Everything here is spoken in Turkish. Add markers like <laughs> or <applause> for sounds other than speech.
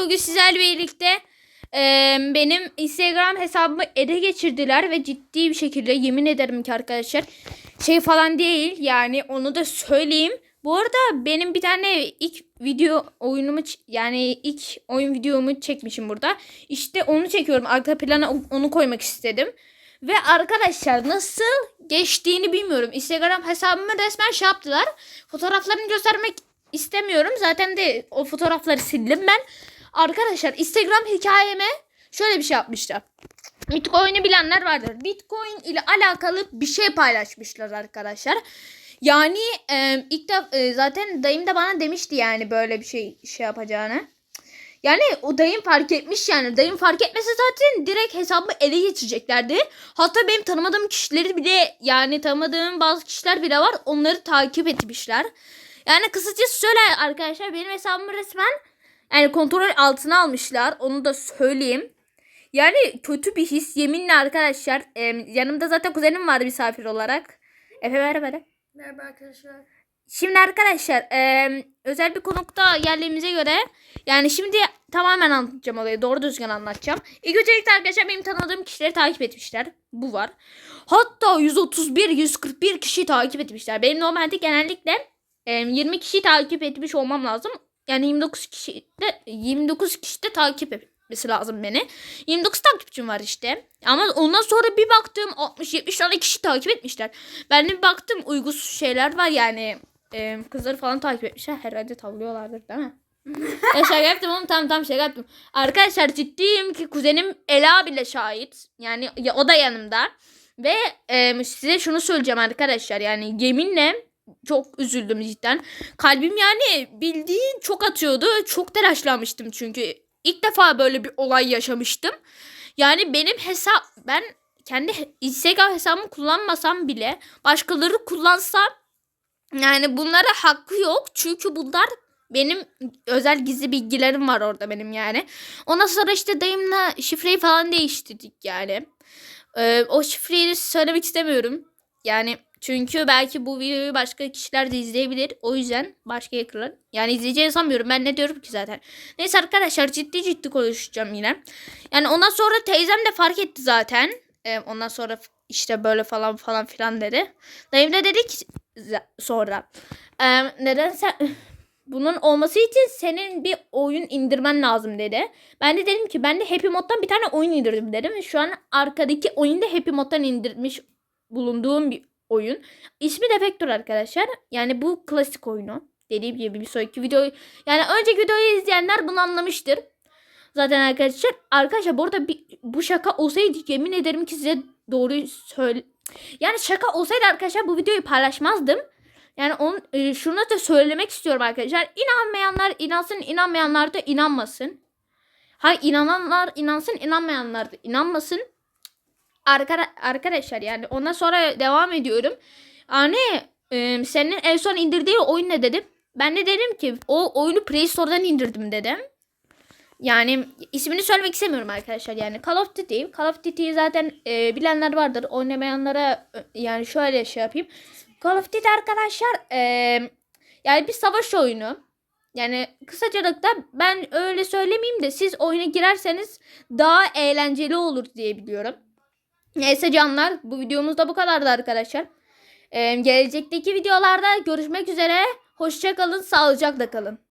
Bugün sizlerle birlikte e, benim Instagram hesabımı ele geçirdiler ve ciddi bir şekilde yemin ederim ki arkadaşlar şey falan değil yani onu da söyleyeyim. Bu arada benim bir tane ilk video oyunumu yani ilk oyun videomu çekmişim burada. İşte onu çekiyorum. Arka plana onu koymak istedim. Ve arkadaşlar nasıl geçtiğini bilmiyorum. Instagram hesabımı resmen şey yaptılar. Fotoğraflarını göstermek istemiyorum. Zaten de o fotoğrafları sildim ben. Arkadaşlar Instagram hikayeme şöyle bir şey yapmışlar. Bitcoin'i bilenler vardır. Bitcoin ile alakalı bir şey paylaşmışlar arkadaşlar. Yani e, ilk de zaten dayım da bana demişti yani böyle bir şey şey yapacağını. Yani o dayım fark etmiş yani. Dayım fark etmese zaten direkt hesabımı ele geçireceklerdi. Hatta benim tanımadığım kişileri bile yani tanımadığım bazı kişiler bile var. Onları takip etmişler. Yani kısacası şöyle arkadaşlar benim hesabımı resmen yani kontrol altına almışlar. Onu da söyleyeyim. Yani kötü bir his yeminle arkadaşlar. Ee, yanımda zaten kuzenim vardı misafir olarak. Efe merhaba. Merhaba arkadaşlar. Şimdi arkadaşlar e, özel bir konukta geldiğimize göre yani şimdi tamamen anlatacağım olayı. Doğru düzgün anlatacağım. İlk öncelikle arkadaşlar benim tanıdığım kişileri takip etmişler. Bu var. Hatta 131, 141 kişi takip etmişler. Benim normalde genellikle e, 20 kişi takip etmiş olmam lazım. Yani 29 kişi de 29 kişi de takip etmesi lazım beni. 29 takipçim var işte. Ama ondan sonra bir baktım 60-70 tane kişi takip etmişler. Ben de bir baktım uygunsuz şeyler var yani. E, kızları falan takip etmişler. Herhalde tavlıyorlardır değil mi? ya <laughs> şaka yaptım oğlum tam tam şaka yaptım. Arkadaşlar ciddiyim ki kuzenim Ela bile şahit. Yani ya, o da yanımda. Ve e, size şunu söyleyeceğim arkadaşlar. Yani yeminle çok üzüldüm cidden. Kalbim yani bildiğin çok atıyordu. Çok telaşlanmıştım çünkü. ilk defa böyle bir olay yaşamıştım. Yani benim hesap ben kendi Instagram hesabımı kullanmasam bile başkaları kullansa yani bunlara hakkı yok. Çünkü bunlar benim özel gizli bilgilerim var orada benim yani. Ondan sonra işte dayımla şifreyi falan değiştirdik yani. Ee, o şifreyi söylemek istemiyorum. Yani çünkü belki bu videoyu başka kişiler de izleyebilir. O yüzden başka yakınlar. Yani izleyeceğini sanmıyorum. Ben ne diyorum ki zaten. Neyse arkadaşlar ciddi ciddi konuşacağım yine. Yani ondan sonra teyzem de fark etti zaten. Ee, ondan sonra işte böyle falan falan filan dedi. Dayım da dedi ki sonra. Ee, neden sen <laughs> bunun olması için senin bir oyun indirmen lazım dedi. Ben de dedim ki ben de Happy Mod'dan bir tane oyun indirdim dedim. Şu an arkadaki oyunda Happy Mod'dan indirmiş bulunduğum bir oyun. İsmi de arkadaşlar. Yani bu klasik oyunu. Dediğim gibi bir sonraki videoyu yani önceki videoyu izleyenler bunu anlamıştır. Zaten arkadaşlar arkadaşlar bu arada bir, bu şaka olsaydı yemin ederim ki size doğruyu söyle yani şaka olsaydı arkadaşlar bu videoyu paylaşmazdım. Yani onu, e, şunu da söylemek istiyorum arkadaşlar. İnanmayanlar inansın, inanmayanlar da inanmasın. Hayır inananlar inansın, inanmayanlar da inanmasın. Arkada, arkadaşlar yani ondan sonra devam ediyorum. Yani e, senin en son indirdiği oyun ne dedim? Ben de dedim ki o oyunu Play Store'dan indirdim dedim. Yani ismini söylemek istemiyorum arkadaşlar. Yani Call of Duty. Call of Duty'yi zaten e, bilenler vardır. Oynamayanlara yani şöyle şey yapayım. Call of Duty arkadaşlar e, yani bir savaş oyunu. Yani kısacılıkta ben öyle söylemeyeyim de siz oyuna girerseniz daha eğlenceli olur diye biliyorum. Neyse canlar bu videomuz da bu kadardı arkadaşlar. E, gelecekteki videolarda görüşmek üzere. Hoşçakalın, sağlıcakla kalın.